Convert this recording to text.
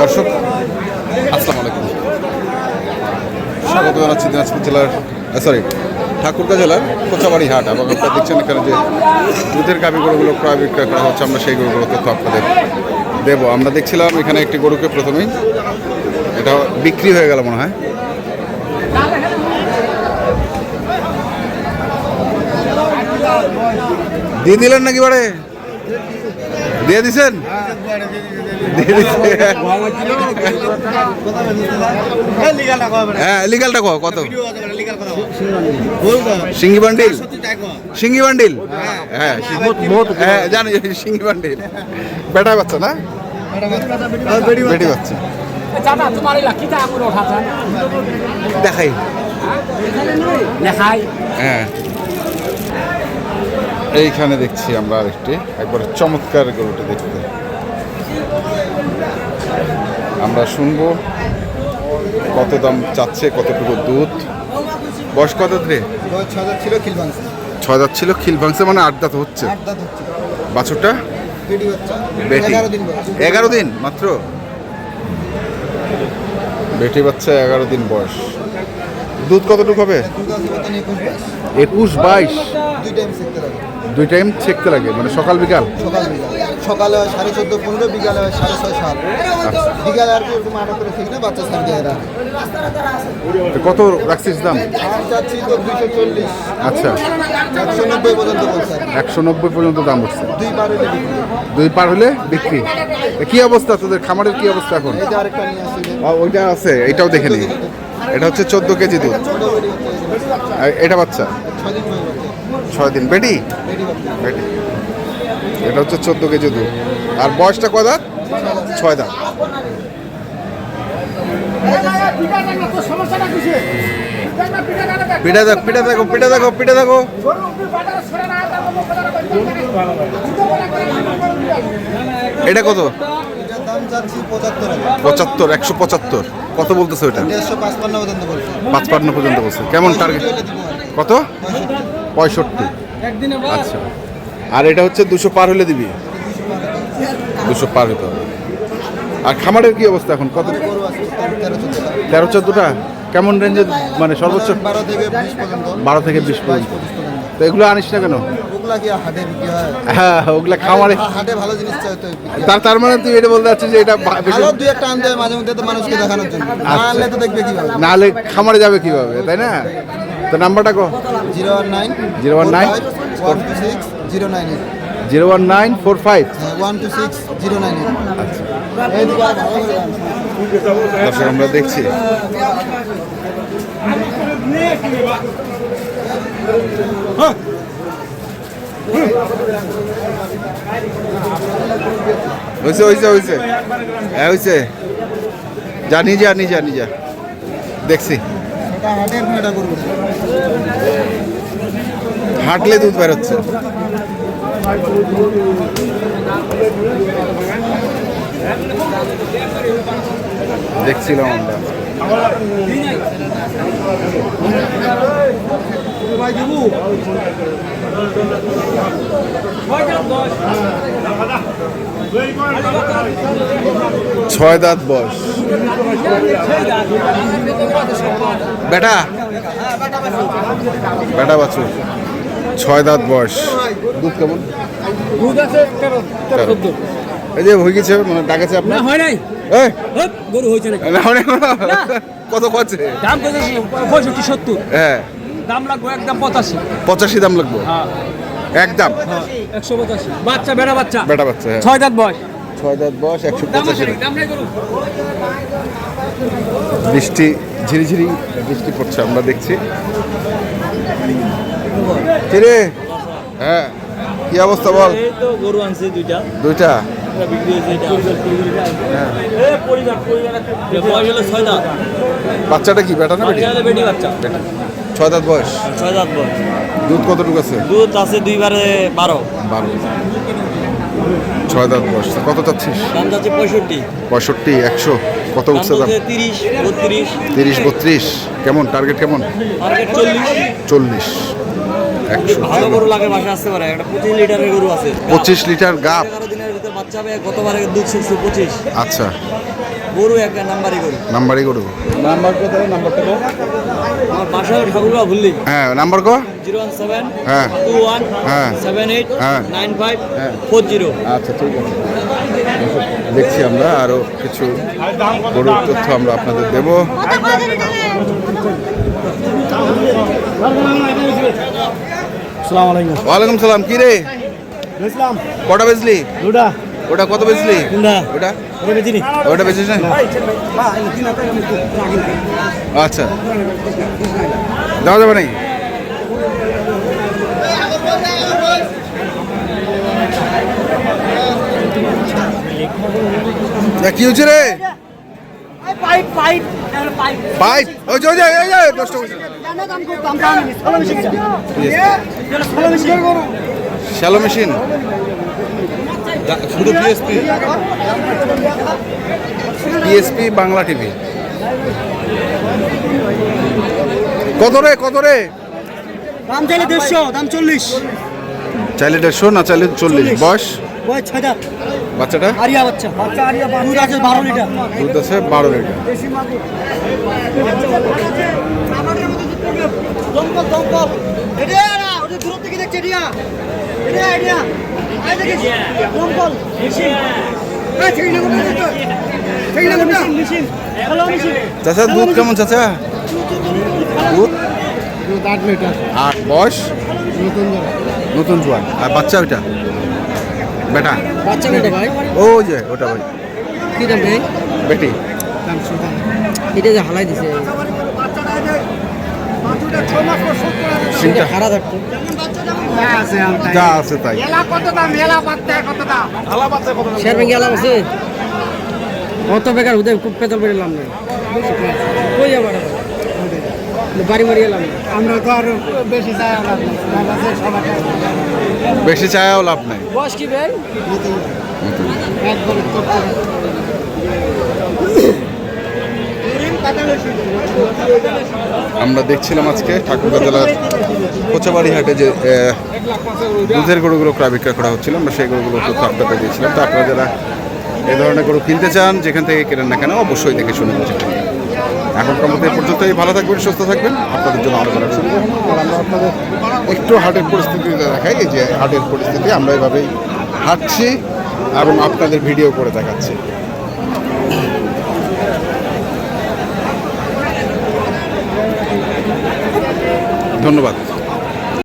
দর্শক, আসসালামু আলাইকুম। স্বাগত জানাচ্ছি দিনাজপুর জেলার সরি ঠাকুরগাঁ জেলার কোচাবাড়ি হাট এবং আপনারা দেখছেন এখানে যে দুধের গাভী গরুগুলো ক্রয় বিক্রয় করা হচ্ছে, আমরা সেই গরুগুলো তথ্য আপনাদের দেবো। আমরা দেখছিলাম এখানে একটি গরুকে প্রথমেই এটা বিক্রি হয়ে গেল মনে হয়। দিয়ে দিলেন নাকি বাড়ে? দিয়ে দিছেন? হ্যাঁ লিগালটা কত কত? সিঙ্গি বান্ডিল? সিঙ্গি বান্ডিল? হ্যাঁ হ্যাঁ জানি সিঙ্গি বান্ডিল। বেটা বাচ্চা না? বেটি বাচ্চা। দেখাই। দেখাই। হ্যাঁ। এইখানে দেখছি আমরা আরেকটি। একবার চমৎকার গরুটি দেখতে। আমরা শুনব কত দাম চাচ্ছে কতটুকু দুধ। বয়স কত রে? ছ হাজার ছিল খিলবাংশ। ছয় দাঁত ছিল খিল ভাঙছে মানে আট দাঁত হচ্ছে। বাছুরটা? বেটি এগারো দিন মাত্র? বেটি বাচ্চা এগারো দিন বয়স। দুধ কতটুকু হবে? একুশ বাইশ। দুই টাইম ছেকতে লাগে। মানে সকাল বিকাল? সকাল বিকাল। সকালে হয় সাড়ে চোদ্দ পনেরো বিকালে হয় সাড়ে ছয় সাত। বিকালে আর কি ওরকম আটা করে ঠিক না বাচ্চা সার দিয়ে কত রাখছিস দাম? চাচ্ছি তো দুশো চল্লিশ। আচ্ছা। একশো নব্বই পর্যন্ত বলছে। একশো নব্বই পর্যন্ত দাম উঠছে দুই পার হলে বিক্রি। দুই পার হলে বিক্রি। এ কি অবস্থা তোদের? খামারের কি অবস্থা এখন? যে আরেকটা নিয়ে আসছি ওইটা আছে এটাও দেখে নি। এটা হচ্ছে চোদ্দ কেজি দুধ। এটা বাচ্চা? ছয় দিন। বেটি? বেটি। এটা হচ্ছে চোদ্দ কেজি দুধ। আর বয়সটা কয় দাঁত? ছয় দাঁত। পিঠা দেখো পিঠা দেখো পিঠা দেখো পিঠা দেখো এটা কত? পঁচাত্তর একশো পঁচাত্তর। কত বলতেছে ওইটা পাঁচপান্ন পর্যন্ত বলছে। পাঁচপান্ন পর্যন্ত বলছে। কেমন টার্গেট। কত? পঁয়ষট্টি। আচ্ছা। আর এটা হচ্ছে দুশো পার হলে দিবি? দুশো পার হতে হবে। আর খামারের কি অবস্থা এখন? কত? তেরো চোদ্দ চোদ্দোটা কেমন রেঞ্জের মানে সর্বোচ্চ? বারো থেকে বিশ পর্যন্ত। তো এগুলো আনিস না কেন? ওগুলা কি হাটে বিক্রি হয়? হ্যাঁ ওগুলা খামারে হাটে- ভালো জিনিস চাই তো তার তার মানে তুই এটা বলতে চাচ্ছিস যে এটা ভালো দুই একটা আনতে মাঝে মধ্যে তো মানুষকে দেখানোর জন্য। না আচ্ছা। আনলে তো দেখবে কীভাবে? নাহলে খামারে যাবে কীভাবে তাই না? তো নাম্বারটা কো। Zero one nine 019 one two six zero nine zero one nine four five. One two six zero nine আচ্ছা। আনছে। দর্শক আমরা দেখছি। হয়েছে হয়েছে হয়েছে হ্যাঁ হয়েছে যা নিজে যা নিজে নিজে দেখছি। হাঁটলে দুধ বেরোচ্ছে। দেখছিলাম আমরা। ছয় দাঁত বয়স। বেটা? বেটা বাছুর। ছয় দাঁত বয়স। দুধ কেমন? দুধ আছে তেরো তেরো চোদ্দ। এই যে হয়ে গেছে মানে ডাকেছে আপনার? হয় নাই। গরু হয়েছে না, কত কছে দাম কত? পঁয়ষট্টি সত্তর। হ্যাঁ। দাম লাগবে একদম পঁচাশি। পঁচাশি দাম লাগবে? হ্যাঁ। একদম? একশো পঁচাশি। বাচ্চা বেড়া বাচ্চা? বেটা বাচ্চা হ্যাঁ। ছয় দাঁত বয়স। ছয় দাঁত বয়স একশো পঁচাশি বৃষ্টি ঝিরিঝিরি বৃষ্টি পড়ছে আমরা দেখছি। কিরে হ্যাঁ কি অবস্থা বল? এই তো গরু আনছে দুইটা। দুইটা? হ্যাঁ। বাচ্চাটা কি বেটা না বেটি? বাচ্চা। ছয় দাঁত বয়স? ছয় দাঁত বয়স। দুধ কতটুকু আছে? দুধ আছে দুইবারে বারো। বারো। ছয় দাঁত বয়স। কত চাচ্ছিস? দাম যাচ্ছে পঁয়ষট্টি। পঁয়ষট্টি একশো। কত উঠছে দাম? তিরিশ বত্রিশ। তিরিশ বত্রিশ। কেমন? টার্গেট কেমন? মার্কেট চল্লিশ। চল্লিশ। একশো। ভালো গরু লাগে বাসা আসতে পারে। একটা পঁচিশ লিটারের গরু আছে। পঁচিশ লিটার গাপ। বাচ্চা গতবারে দুধ শুনছে পঁচিশ। আচ্ছা। গরু একটা নাম্বারই গরু। নাম্বারই করব নাম্বার নাম্বারটা আমার বাসা ঠাকুরগাঁও ভুললি। হ্যাঁ নাম্বার কো? জিরো ওয়ান সেভেন হ্যাঁ। টু ওয়ান হ্যাঁ। সেভেন এইট হ্যাঁ। নাইন ফাইভ হ্যাঁ। Four zero. আচ্ছা ঠিক আছে। দেখছি আমরা আরও কিছু গরুর তথ্য আমরা আপনাদের দেব। সালাম আলাইকুম। ওয়ালাইকুম সালাম কি রে? কটা বেচলি দুটা। ওটা কত বেচলি? ওটা? ওটা বেচিস না? আচ্ছা। দেওয়া যাবে নাকি? কি হচ্ছে রে? পাইপ। ওই যে ওই যে নষ্ট করছে শ্যালো মেশিন শুধু পিএসপি পিএসপি বাংলা টিভি কত রে কত রে? দাম চাইলে দেড়শো দাম চল্লিশ। চাইলে দেড়শো না চাইলে চল্লিশ? বয়স? বয় ছয় বাচ্চাটা? আরিয়া বাচ্চা। বাচ্চা আরিয়া দুধ আছে বারো লিটার। দুধ আছে বারো লিটার। দমকল দমকল। এটা না দূর থেকে দেখছে এডিয়া চাচা দুধ কেমন চাচা? দুধ? দুধ আট লিটার। আট বয়স? নতুন নতুন জোয়ান আর বাচ্চা ওইটা? বেটা? বাচ্চা নেটা ভাই। ও যে ওটা ভাই। কি দাম ভাই? বেটি। এটা যে হালাই দিছে। সিংটা হারা থাকতো যা আছে তাই। শেয়ার ব্যাংকে এলাম আছে কত বেকার হুদে খুব পেতাল না কই যাবার বাড়ি এলাম আমরা তো আরও বেশি চাই বেশি চায়াও লাভ নাই। বয়স কি ভাই? আমরা দেখছিলাম আজকে ঠাকুরগাঁ জেলার কোচাবাড়ি হাটে যে দুধের গরুগুলো ক্রয় বিক্রয় করা হচ্ছিল, আমরা সেই গরুগুলো তথ্য আপনাদের দিয়েছিলাম। তো আপনারা যারা এ ধরনের গরু কিনতে চান, যেখান থেকে কেনেন না কেন, অবশ্যই দেখে শুনে বুঝে এখনকার মধ্যে পর্যন্তই। ভালো থাকবেন, সুস্থ থাকবেন। আপনাদের জন্য আলোচনা করুন আর আমরা আপনাদের একটু হাটের পরিস্থিতি দেখাই। যে হাটের পরিস্থিতি, আমরা এভাবেই হাঁটছি এবং আপনাদের ভিডিও করে দেখাচ্ছি। ধন্যবাদ।